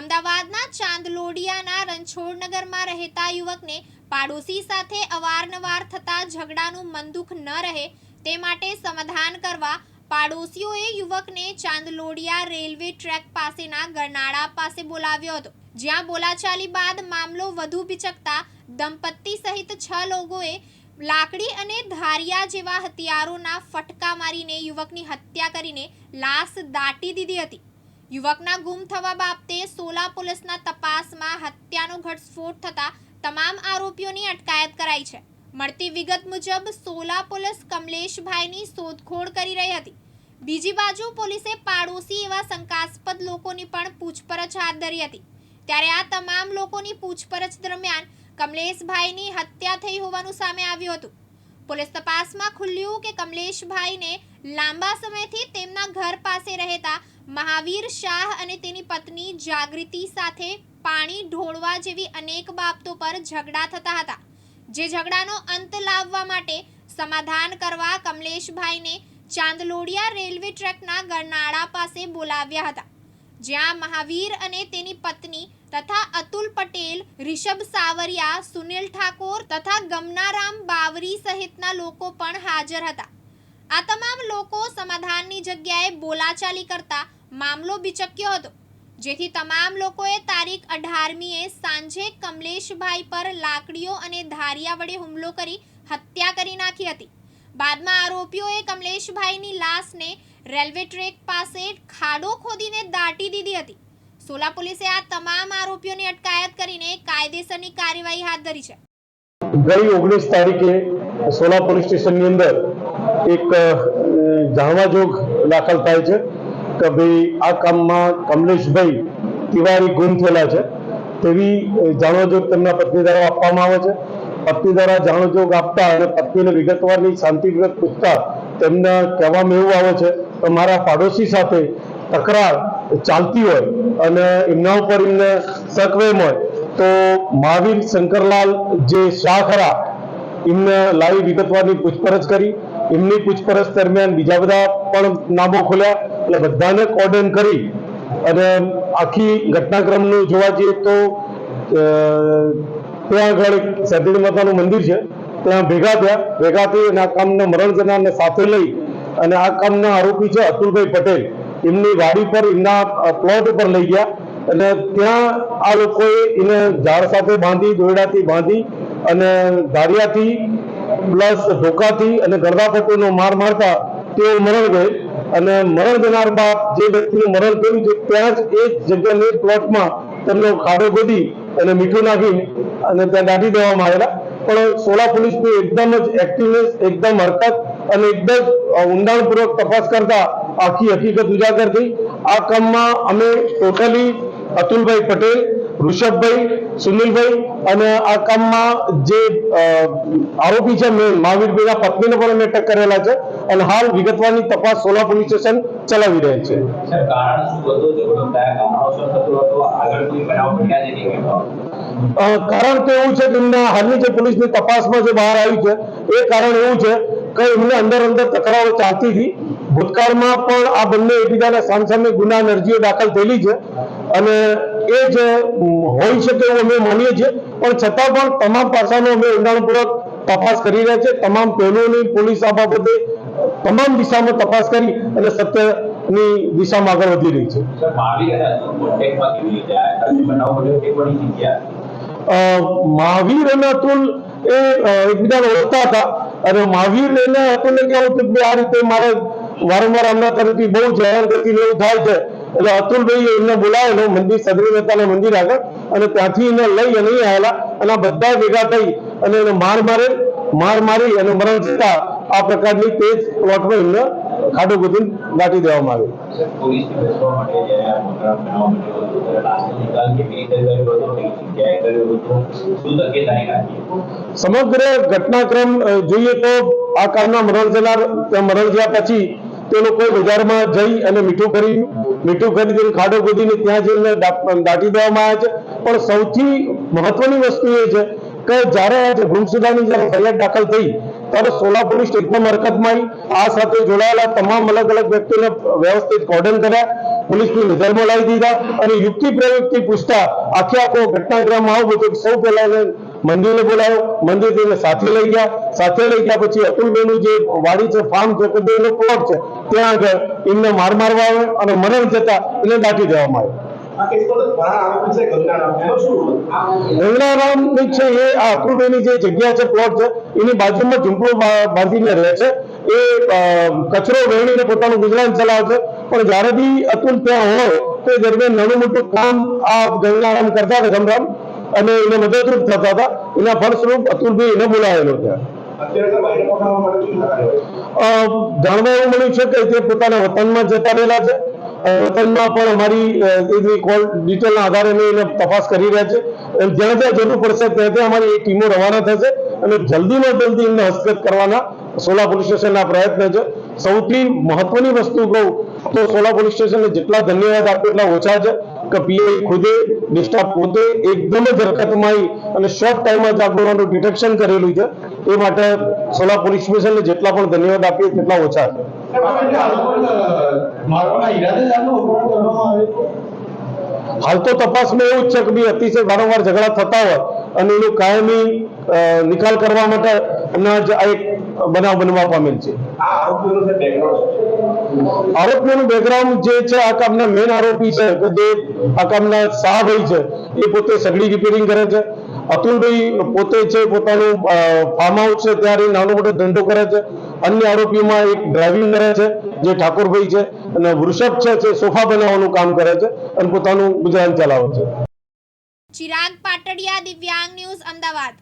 અમદાવાદના ચાંદલોડિયાના રણછોડનગરમાં રહેતા યુવકને પાડોશી સાથે અવારનવાર થતા ઝઘડાનું મન દુઃખ ન રહે તે માટે સમાધાન કરવા પાડોશીઓએ યુવકને ચાંદલોડિયા રેલવે ટ્રેક પાસેના ગરનાળા પાસે બોલાવ્યો હતો. જ્યાં બોલાચાલી બાદ મામલો વધુ બિચકતા દંપતી સહિત છ લોકોએ લાકડી અને ધારિયા જેવા હથિયારોના ફટકા મારીને યુવકની હત્યા કરીને લાશ દાટી દીધી હતી. યુવકના ગુમ થવા બાબતે સોલા પોલીસના તપાસમાં હત્યાનો ઘટસ્ફોટ થતા તમામ આરોપીઓની અટકાયત કરાઈ છે. મળતી વિગત મુજબ સોલા પોલીસ કમલેશભાઈની શોધખોળ કરી રહી હતી. બીજી બાજુ પોલીસે પાડોશી એવા શંકાસ્પદ લોકોની પણ પૂછપરછ હાથ ધરી હતી. ત્યારે આ તમામ લોકોની પૂછપરછ દરમિયાન કમલેશભાઈની હત્યા થઈ હોવાનું સામે આવ્યું હતું. પોલીસ તપાસમાં ખુલ્યું કે કમલેશભાઈને લાંબા સમયથી તેમના ઘર પાસે રહેતા મહાવીર શાહ અને તેની પત્ની જાગૃતિ સાથે પાણી ઢોળવા જેવી અનેક બાબતો પર ઝઘડા થતા હતા, જે ઝઘડાનો અંત લાવવા માટે સમાધાન કરવા કમલેશભાઈને ચાંદલોડિયા રેલવે ટ્રેકના ગરનાળા પાસે બોલાવ્યા હતા, જ્યાં મહાવીર અને તેની પત્ની તથા અતુલ પટેલ, રિષભ સાવરિયા, સુનિલ ઠાકોર તથા ગમનારામ બાવરી સહિતના લોકો પણ હાજર હતા. આ તમામ લોકો સમાધાનની જગ્યાએ બોલાચાલી કરતા મામલો બિચક્યો હતો, જેથી તમામ લોકોએ તારીખ અઢારમીએ સાંજે કમલેશભાઈ પર લાકડીઓ અને ધારિયા વડે હુમલો કરી હત્યા કરી નાખી હતી. બાદમાં આરોપીઓએ કમલેશભાઈની લાશને રેલવે ટ્રેક પાસે ખાડો ખોદીને દાટી દીધી હતી. સોલા પોલીસે આ તમામ આરોપીઓની અટકાયત કરીને કાયદેસરની કાર્યવાહી હાથ ધરી છે. ગઈ ઓગણીસ તારીખે સોલા પોલીસ સ્ટેશનની અંદર એક જાણવાજોગ જાણવા જોગ દાખલ થાય છે કે ભાઈ આ કામમાં કમલેશભાઈ તિવારી ગુમ થયેલા છે. તેવી જાણવાજોગ જાણવા જોગ તેમના પત્ની દ્વારા આપવામાં આવે છે. પત્ની દ્વારા જાણવા જોગ આપતા અને પત્નીને વિગતવારની શાંતિપૂર્વક પૂછતા તેમના કહેવામાં એવું આવે છે કે મારા પાડોશી સાથે તકરાર ચાલતી હોય અને એમના ઉપર એમને શકવેમ હોય, તો મહાવીર શંકરલાલ જે શાહ ખરા, એમને લાવી વિગતવારની પૂછપરછ કરી. એમની પૂછપરછ દરમિયાન બીજા બધા પણ નામો ખોલ્યા એટલે બધાને કોર્ડન કરી અને આખી ઘટનાક્રમનું જોવા જઈએ તો ત્યાં આગળ એક સતીડી માતાનું મંદિર છે. ત્યાં ભેગા થયા. ભેગા થઈ અને આ કામના મરણ જનારને સાથે લઈ અને આ કામના આરોપી છે અતુલભાઈ પટેલ. એમની વાડી પર એમના પ્લોટ ઉપર લઈ ગયા. અને ત્યાં આ લોકોએ એને ઝાડ સાથે બાંધી દોરડાથી બાંધી અને ધારિયાથી પ્લસ ધોકાથી અને ગરદાપટ્ટીનો માર મારતા તેઓ મરણ ગયે. અને મરણ જનાર બાદ જે વ્યક્તિનું મરણ થયું છે, ત્યાં જ એ જગ્યાની પ્લોટમાં તેમનો ખાડો ગોદી અને મીઠું નાખી અને ત્યાં દાટી દેવામાં આવેલા. પણ સોલા પોલીસની એકદમ જ એક્ટિવનેસ એકદમ હરકત અને એકદમ ઊંડાણપૂર્વક તપાસ કરતા આખી હકીકત ઉજાગર થઈ. આ કામમાં અમે ટોટલી અતુલભાઈ પટેલ, ઋષભભાઈ, સુનિલભાઈ અને આ કામમાં જે આરોપી છે મેં, મહાવીરભાઈના પત્નીને પણ અમે અટક કરેલા છે અને હાલ વિગતવારની તપાસ સોલા પોલીસ સ્ટેશન ચલાવી રહ્યા છે. કારણ તો એવું છે કે એમના હાલની જે પોલીસની તપાસમાં જે બહાર આવ્યું છે, એ કારણ એવું છે કે એમને અંદર અંદર તકરારો ચાલતી હતી. ભૂતકાળમાં પણ આ બંને એકબીજાના સામસામે ગુના અરજીઓ દાખલ થયેલી છે. અને એ જ હોય શકે એવું અમે માનીએ છીએ, પણ છતાં પણ તમામ પાસાનો અમે ઊંડાણપૂર્વક તપાસ કરી રહ્યા છે તમામ પહેલોની પોલીસ આ બાબતે તમામ દિશામાં તપાસ કરી અને સત્યની દિશામાં આગળ વધી રહી છે. મહાવીર અને અતુલ એ એકબીજાને ઓળખતા હતા. અને મહાવીર એને અતુલને કહેવું હતું કે આ રીતે મારે વારંવાર આમના તરફથી બહુ જહેર ગતિ એવું થાય છે. એટલે અતુલભાઈ એમને બોલાવેલો મંદિર સદરી માતાના મંદિર આગળ અને ત્યાંથી એને લઈ અને આવેલા. અને બધા ભેગા થઈ અને એને માર મારે, માર મારી અને મરણ જતા આ પ્રકારની તેજ પ્લોટમાં એમને ખાડો ગુદી દાટી દેવામાં આવ્યો. સમગ્ર ઘટનાક્રમ જોઈએ તો આ કારના મરણ જનાર મરણ થયા પછી તે લોકો બજારમાં જઈ અને મીઠું ખરીદ્યું મીઠું ખરીદીને ખાડો ખોદીને ત્યાં જઈને દાટી દેવામાં આવે છે. પણ સૌથી મહત્વની વસ્તુ એ છે કે જ્યારે આ ગુમસુદાની જ્યારે ફરિયાદ દાખલ થઈ, ત્યારે સોલા પોલીસ એકદમ હરકતમાં આવી આ સાથે જોડાયેલા તમામ અલગ અલગ વ્યક્તિઓને વ્યવસ્થિત કોર્ડન કર્યા. પોલીસની નજરમાં લાવી દીધા અને યુક્તિ પ્રયુક્તિ પૂછતા આખે આખો ઘટનાક્રમમાં આવું બધું સૌ પહેલા મંદિરે બોલાવ્યો મંદિર તેને સાથે લઈ ગયા. સાથે લઈ ગયા પછી અતુલબેનનું જે વાડી છે ફાર્મ બેનો પ્લોટ છે ત્યાં આગળ એમને માર મારવા આવે અને મરણ જતા એને દાટી દેવામાં આવે આ કેસમાં તો ઘણા આરોપી છે ગંગારામ. છે એ આ અતુલબેનની જે જગ્યા છે પ્લોટ છે એની બાજુમાં ઝુંપડું બાંધીને રહે છે. એ કચરો વહેણીને પોતાનું ગુજરાન ચલાવે છે પણ જ્યારે બી અતુલ ત્યાં હોય તે દરમિયાન નાનું મોટું કામ આ ગંગારામ કરતા હતા ગમરામ અને એને મદદરૂપ થતા હતા. એના ફળસ્વરૂપ અતુલભાઈ એને બોલાવેલો ત્યાં જાણવા એવું મળ્યું છે કે તે પોતાના વતનમાં જતા રહેલા છે. વતનમાં પણ અમારી એની કોલ ડિટેલના આધારે અમે એને તપાસ કરી રહ્યા છે. જ્યાં જ્યાં જરૂર પડશે ત્યાં ત્યાં અમારી એ ટીમો રવાના થશે. અને જલ્દીમાં જલ્દી એમને હસ્તગત કરવાના સોલા પોલીસ સ્ટેશનના પ્રયત્ન છે. સૌથી મહત્વની વસ્તુ કહું તો સોલા પોલીસ સ્ટેશનને જેટલા ધન્યવાદ આપે એટલા ઓછા છે કે પીઆઈ ખુદે ડિસ્ટાફ પોતે એકદમ જ હરકતમાં અને શોર્ટ ટાઈમમાં જ આ ડિટેક્શન કરેલું છે. એ માટે સોલા પોલીસ સ્ટેશનને જેટલા પણ ધન્યવાદ આપીએ તેટલા ઓછા છે. હાલ તો તપાસમાં એવું જ છે કે ભાઈ અતિશય વારંવાર ઝઘડા થતા હોય અને એનું કાયમી નિકાલ કરવા માટે એમના એક બનાવ બનવા પામેલ છે. આરોપીઓનું બેકગ્રાઉન્ડ જે છે આ કામના મેન આરોપી છે કે જે આ કામના શાહભાઈ છે એ પોતે સગડી રિપેરિંગ કરે છે. અતુલભાઈ પોતે છે પોતાનું ફાર્મ હાઉસ છે ત્યારે નાનો મોટો ધંધો કરે છે. અન્ય આરોપીઓમાં એક ડ્રાઇવિંગ કરે છે જે ઠાકોરભાઈ છે અને વૃષભ છે જે સોફા બનાવવાનું કામ કરે છે અને પોતાનું ગુજરાન ચલાવે છે. ચિરાગ પાટડિયા દિવ્યાંગ ન્યૂઝ અમદાવાદ.